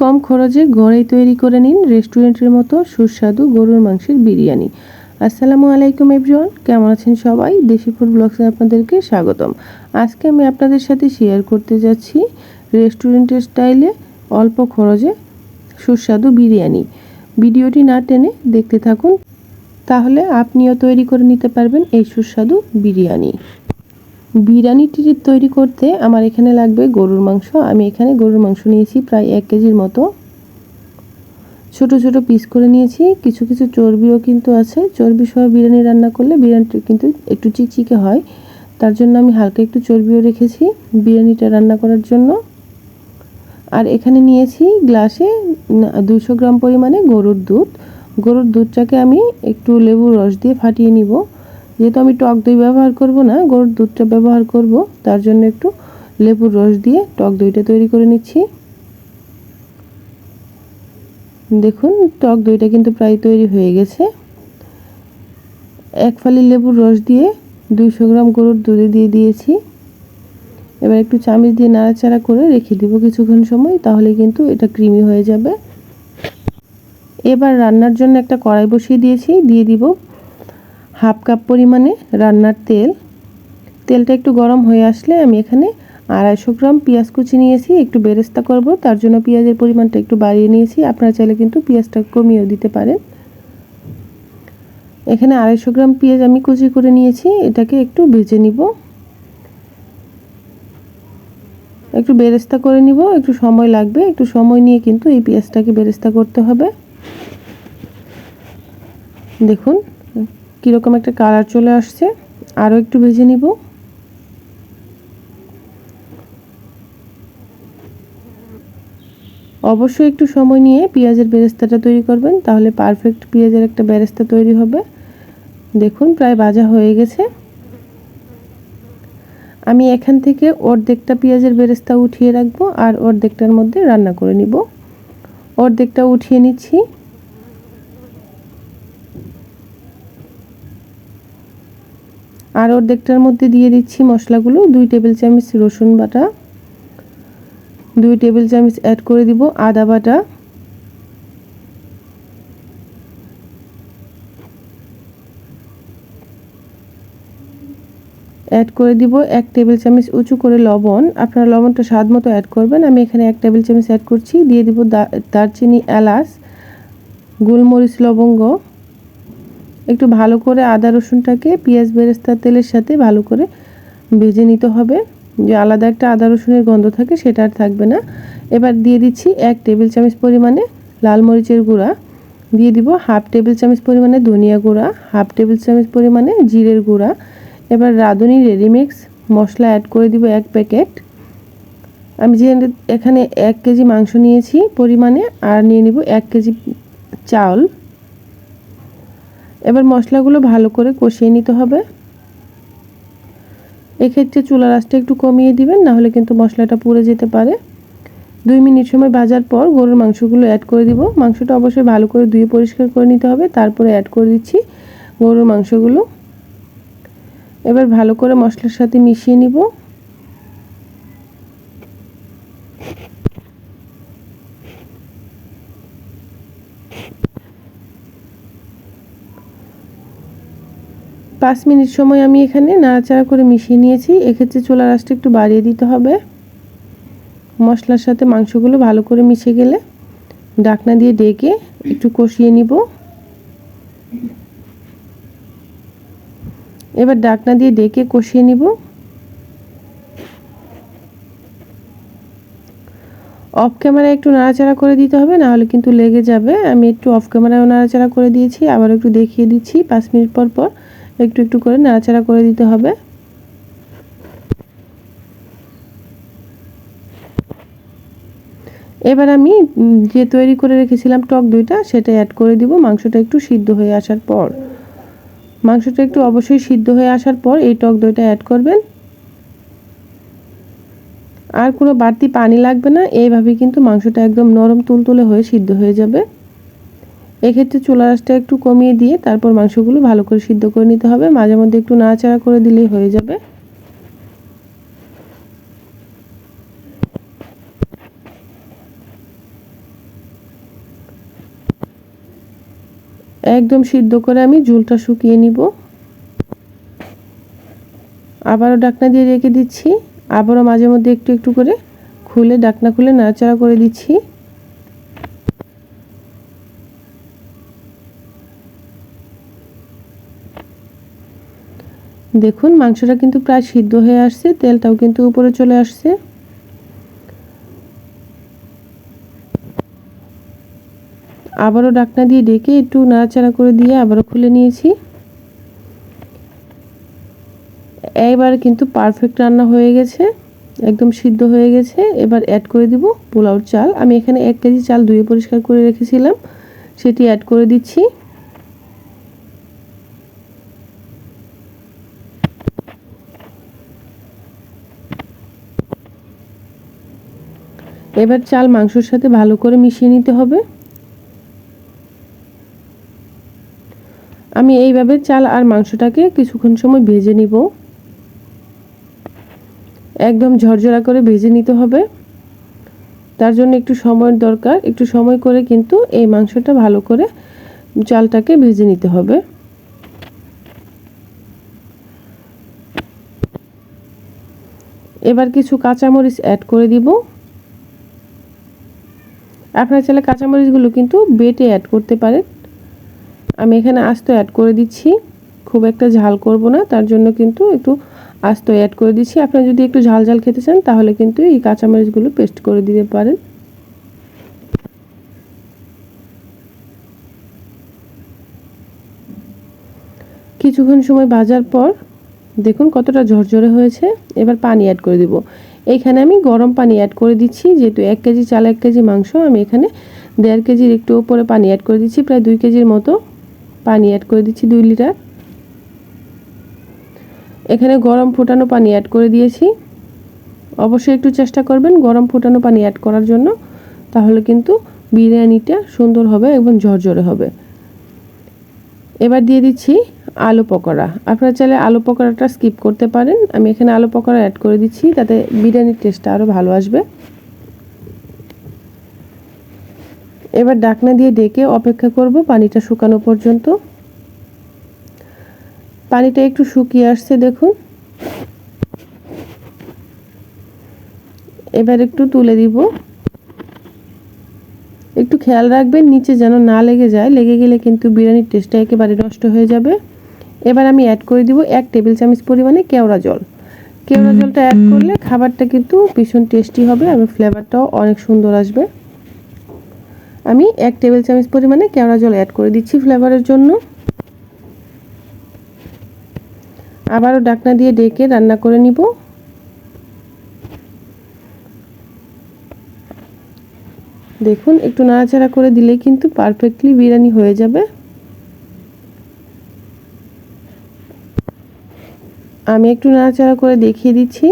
কম খরচে ঘরেই তৈরি করে নিন রেস্টুরেন্টের মতো সুস্বাদু গরুর মাংসের বিরিয়ানি। আসসালামু আলাইকুম এভরিওয়ান, কেমন আছেন সবাই? দেশি ফুড ব্লগসে আপনাদেরকে স্বাগতম। আজকে আমি আপনাদের সাথে শেয়ার করতে যাচ্ছি রেস্টুরেন্টের স্টাইলে অল্প খরচে সুস্বাদু বিরিয়ানি। ভিডিওটি না টেনে দেখতে থাকুন, তাহলে আপনিও তৈরি করে নিতে পারবেন এই সুস্বাদু বিরিয়ানি। বিরিয়ানিটি তৈরি করতে আমার এখানে লাগবে গরুর মাংস। আমি এখানে গরুর মাংস নিয়েছি প্রায় এক কেজির মতো। ছোট ছোট পিস করে নিয়েছি। কিছু কিছু চর্বিও কিন্তু আছে। চর্বি সহ বিরিয়ানি রান্না করলে বিরিয়ানিটা কিন্তু একটু চিকচিকে হয়। তার জন্য আমি হালকা একটু চর্বিও রেখেছি বিরিয়ানিটা রান্না করার জন্য। আর এখানে নিয়েছি গ্লাসে দুশো গ্রাম পরিমাণে গরুর দুধ। গরুর দুধটাকে আমি একটু লেবুর রস দিয়ে ফাটিয়ে নিব। যেহেতু আমি টক দই ব্যবহার করব না, গরুর দুধটা ব্যবহার করব, তার জন্য একটু লেবুর রস দিয়ে টক দইটা তৈরি করে নিচ্ছি। দেখুন, টক দইটা কিন্তু প্রায় তৈরি হয়ে গেছে। এক ফালি লেবুর রস দিয়ে দুইশো গ্রাম গরুর দুধে দিয়ে দিয়েছি। এবার একটু চামিচ দিয়ে নাড়াচাড়া করে রেখে দিব কিছুক্ষণ সময়, তাহলে কিন্তু এটা ক্রিমি হয়ে যাবে। এবার রান্নার জন্য একটা কড়াই বসিয়ে দিয়েছি, দিয়ে দিব হাফ কাপ পরিমাণে রান্নার তেল। তেলটা একটু গরম হয়ে আসলে আমি এখানে আড়াইশো গ্রাম পেঁয়াজ কুচি নিয়েছি, একটু বেরেস্তা করব, তার জন্য পেঁয়াজের পরিমাণটা একটু বাড়িয়ে নিয়েছি। আপনারা চাইলে কিন্তু পেঁয়াজটা কমিয়েও দিতে পারেন। এখানে আড়াইশো গ্রাম পেঁয়াজ আমি কুচি করে নিয়েছি, এটাকে একটু ভেজে নিব। একটু বেরেস্তা করে নিব, একটু সময় লাগবে, একটু সময় নিয়ে কিন্তু এই পেঁয়াজটাকে বেরেস্তা করতে হবে। দেখুন কীরকম একটা কালার চলে আসছে আরও একটু ভেজে নিব। অবশ্যই একটু সময় নিয়ে পেঁয়াজের বেরেস্তাটা তৈরি করবেন, তাহলে পারফেক্ট পেঁয়াজের একটা বেরেস্তা তৈরি হবে। দেখুন, প্রায় ভাজা হয়ে গেছে। আমি এখান থেকে অর্ধেকটা পেঁয়াজের বেরেস্তা উঠিয়ে রাখব, আর অর্ধেকটার মধ্যে রান্না করে নিব। অর্ধেকটা উঠিয়ে নিচ্ছি। আর অর্ধেকটার মধ্যে দিয়ে দিচ্ছি মশলাগুলো। দুই টেবিল চামচ রসুন বাটা, দুই টেবিল চামচ অ্যাড করে দিব আদা বাটা অ্যাড করে দিব এক টেবিল চামচ উঁচু করে লবণ। আপনারা লবণটা স্বাদ মতো অ্যাড করবেন। আমি এখানে এক টেবিল চামচ অ্যাড করছি। দিয়ে দিব দারচিনি এলাচ, গোলমরিচ লবঙ্গ একটু ভালো করে আদা, রসুনটাকে পেঁয়াজ, বেরেস্তার তেলের সাথে ভালো করে ভেজে নিতে হবে। যে আলাদা একটা আদা, রসুনের গন্ধ থাকে সেটা আর থাকবে না। এবার দিয়ে দিচ্ছি এক টেবিল চামচ পরিমাণে লাল মরিচের গুঁড়া। দিয়ে দিব হাফ টেবিল চামচ পরিমাণে ধনিয়া গুঁড়া, হাফ টেবিল চামচ পরিমাণে জিরের গুঁড়া। এবার রাঁধুনি রেডিমিক্স মশলা অ্যাড করে দিব এক প্যাকেট। আমি যে এখানে এক কেজি মাংস নিয়েছি পরিমাণে, আর নিয়ে নিব এক কেজি চাউল এবার মশলাগুলো ভালো করে কষিয়ে নিতে হবে। এক্ষেত্রে চুলার রাসটা একটু কমিয়ে দিবেন, নাহলে কিন্তু মশলাটা পুড়ে যেতে পারে। দুই মিনিট সময় ভাজার পর গরুর মাংসগুলো অ্যাড করে দিব। মাংসটা অবশ্যই ভালো করে ধুয়ে পরিষ্কার করে নিতে হবে। তারপরে অ্যাড করে দিচ্ছি গরুর মাংসগুলো। এবার ভালো করে মশলার সাথে মিশিয়ে নিব। পাঁচ মিনিট সময় আমি এখানে নাড়াচাড়া করে মিশিয়ে নিয়েছি। এক্ষেত্রে চোলা রাসটা একটু বাড়িয়ে দিতে হবে। মশলার সাথে মাংসগুলো ভালো করে মিশে গেলে ডাকনা দিয়ে ডেকে একটু কষিয়ে নিব। এবার ডাকনা দিয়ে ডেকে কষিয়ে নিব। অফ ক্যামেরায় একটু নাড়াচাড়া করে দিতে হবে নাহলে কিন্তু লেগে যাবে। আমি একটু অফ ক্যামেরায়ও নাড়াচাড়া করে দিয়েছি আবার একটু দেখিয়ে দিচ্ছি পাঁচ মিনিট পর পর। একটু একটু করে নাড়াচাড়া করে দিতে হবে। এবার আমি যে তৈরি করে রেখেছিলাম টক দইটা, সেটা অ্যাড করে দিব। মাংসটা একটু সিদ্ধ হয়ে আসার পর। মাংসটা একটু অবশ্যই সিদ্ধ হয়ে আসার পর এই টক দইটা অ্যাড করবেন। আর কোনো বাড়তি পানি লাগবে না। এইভাবে কিন্তু মাংসটা একদম নরম তুলতুলে হয়ে সিদ্ধ হয়ে যাবে। এক্ষেত্রে চুলা রাসটা একটু কমিয়ে দিয়ে তারপর মাংসগুলো ভালো করে সিদ্ধ করে নিতে হবে। মাঝে মধ্যে একটু নাড়াচাড়া করে দিলেই হয়ে যাবে। একদম সিদ্ধ করে আমি ঝুলটা শুকিয়ে নিব। আবারও ডাকনা দিয়ে রেখে দিচ্ছি। আবারও মাঝে মধ্যে একটু একটু করে খুলে ডাকনা খুলে নাড়াচাড়া করে দিচ্ছি। দেখুন, মাংসটা কিন্তু প্রায় সিদ্ধ হয়ে আসছে, তেলটাও কিন্তু উপরে চলে আসছে। আবারও ডাকনা দিয়ে ডেকে একটু নাড়াচাড়া করে দিয়ে আবারও খুলে নিয়েছি। এবার কিন্তু পারফেক্ট রান্না হয়ে গেছে, একদম সিদ্ধ হয়ে গেছে। এবার অ্যাড করে দিব পোলাওর চাল। আমি এখানে এক কেজি চাল ধুয়ে পরিষ্কার করে রেখেছিলাম, সেটি অ্যাড করে দিচ্ছি। এবার চাল মাংসর সাথে ভালো করে মিশিয়ে নিতে হবে। আমি এইভাবে চাল আর মাংসটাকে কিছুক্ষণ সময় ভেজে নিব। একদম ঝরঝরা করে ভেজে নিতে হবে। তার জন্য একটু সময়ের দরকার। একটু সময় করে কিন্তু এই মাংসটা ভালো করে চালটাকে ভেজে নিতে হবে। এবার কিছু কাঁচামরিচ অ্যাড করে দিব। আপনার চাইলে কাঁচামরিচগুলো কিন্তু বেটে অ্যাড করতে পারেন। আমি এখানে আস্ত অ্যাড করে দিচ্ছি। খুব একটা ঝাল করব না, তার জন্য কিন্তু একটু আস্ত অ্যাড করে দিচ্ছি। আপনারা যদি একটু ঝাল ঝাল খেতে চান, তাহলে কিন্তু এই কাঁচামরিচগুলো পেস্ট করে দিতে পারেন। কিছুক্ষণ সময় ভাজার পর দেখুন কতটা ঝরঝরে হয়েছে। এবার পানি অ্যাড করে দিব। এইখানে আমি গরম পানি অ্যাড করে দিচ্ছি। যেহেতু এক কেজি চাল, এক কেজি মাংস, আমি এখানে দেড় কেজির একটু ওপরে পানি অ্যাড করে দিচ্ছি। প্রায় দুই কেজির মতো পানি অ্যাড করে দিচ্ছি, দুই লিটার। এখানে গরম ফুটানো পানি অ্যাড করে দিয়েছি। অবশ্যই একটু চেষ্টা করবেন গরম ফুটানো পানি অ্যাড করার জন্য। তাহলে কিন্তু বিরিয়ানিটা সুন্দর হবে এবং ঝরঝরে হবে। এবার দিয়ে দিচ্ছি আলু পকোড়া। আপনারা চাইলে আলু পকোড়াটা স্কিপ করতে পারেন। আমি এখানে আলু পকোড়া অ্যাড করে দিচ্ছি তাতে বিরিয়ানির টেস্টটা আরও ভালো আসবে। এবার ডাকনা দিয়ে ডেকে অপেক্ষা করব পানিটা শুকানো পর্যন্ত। পানিটা একটু শুকিয়ে আসছে, দেখুন। এবার একটু তুলে দিব। একটু খেয়াল রাখবেন, নিচে যেন না লেগে যায়। লেগে গেলে কিন্তু বিরিয়ানির টেস্টটা একেবারে নষ্ট হয়ে যাবে। এবার আমি অ্যাড করে দিব এক টেবিল চামচ পরিমাণে কেওড়া জল। কেওড়া জলটা অ্যাড করলে খাবারটা কিন্তু ভীষণ টেস্টি হবে এবং ফ্লেভারটাও অনেক সুন্দর আসবে। আমি এক টেবিল চামচ পরিমাণে কেওড়া জল অ্যাড করে দিচ্ছি ফ্লেভারের জন্য। আবারও ডাকনা দিয়ে ডেকে রান্না করে নিব। দেখুন একটু নাড়াচাড়া করে দিলেই কিন্তু পারফেক্টলি বিরিয়ানি হয়ে যাবে। আমি একটু নাড়াচাড়া করে দেখিয়ে দিচ্ছি।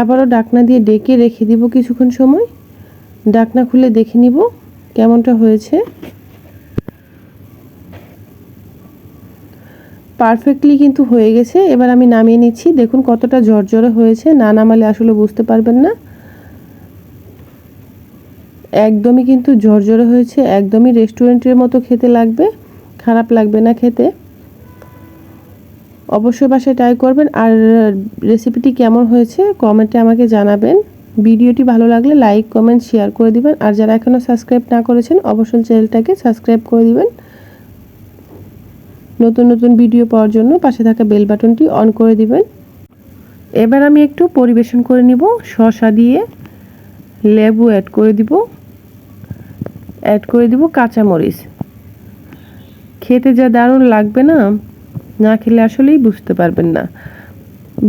আবারও ডাকনা দিয়ে ডেকে রেখে দিব কিছুক্ষণ সময়। ডাকনা খুলে দেখে নিব কেমনটা হয়েছে। পারফেক্টলি কিন্তু হয়ে গেছে। এবার আমি নামিয়ে নিচ্ছি। দেখুন কতটা ঝরঝরে হয়েছে। না নামালে আসলে বুঝতে পারবেন না। একদমই কিন্তু ঝরঝরে হয়েছে, একদমই রেস্টুরেন্টের মতো খেতে লাগবে, খারাপ লাগবে না খেতে। অবশ্যই বাসায় ট্রাই করবেন। আর রেসিপিটি কেমন হয়েছে কমেন্টে আমাকে জানাবেন। ভিডিওটি ভালো লাগলে লাইক কমেন্ট শেয়ার করে দিবেন। আর যারা এখনও সাবস্ক্রাইব না করেছেন, অবশ্যই চ্যানেলটাকে সাবস্ক্রাইব করে দিবেন। নতুন নতুন ভিডিও পাওয়ার জন্য পাশে থাকা বেল বাটনটি অন করে দিবেন। এবার আমি একটু পরিবেশন করে নিব। শসা দিয়ে লেবু অ্যাড করে দিব। অ্যাড করে দিব কাঁচামরিচ। খেতে যা দারুণ লাগবে না না খেলে আসলেই বুঝতে পারবেন না।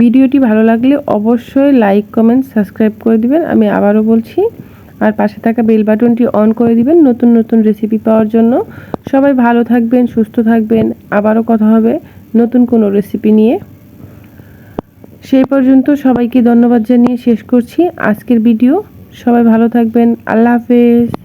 ভিডিওটি ভালো লাগলে অবশ্যই লাইক কমেন্ট সাবস্ক্রাইব করে দিবেন। আমি আবারও বলছি, আর পাশে থাকা বেল বাটনটি অন করে দিবেন নতুন নতুন রেসিপি পাওয়ার জন্য। সবাই ভালো থাকবেন, সুস্থ থাকবেন। আবারও কথা হবে নতুন কোনো রেসিপি নিয়ে। সেই পর্যন্ত সবাইকে ধন্যবাদ জানিয়ে শেষ করছি আজকের ভিডিও সবাই ভালো থাকবেন। আল্লাহ হাফেজ।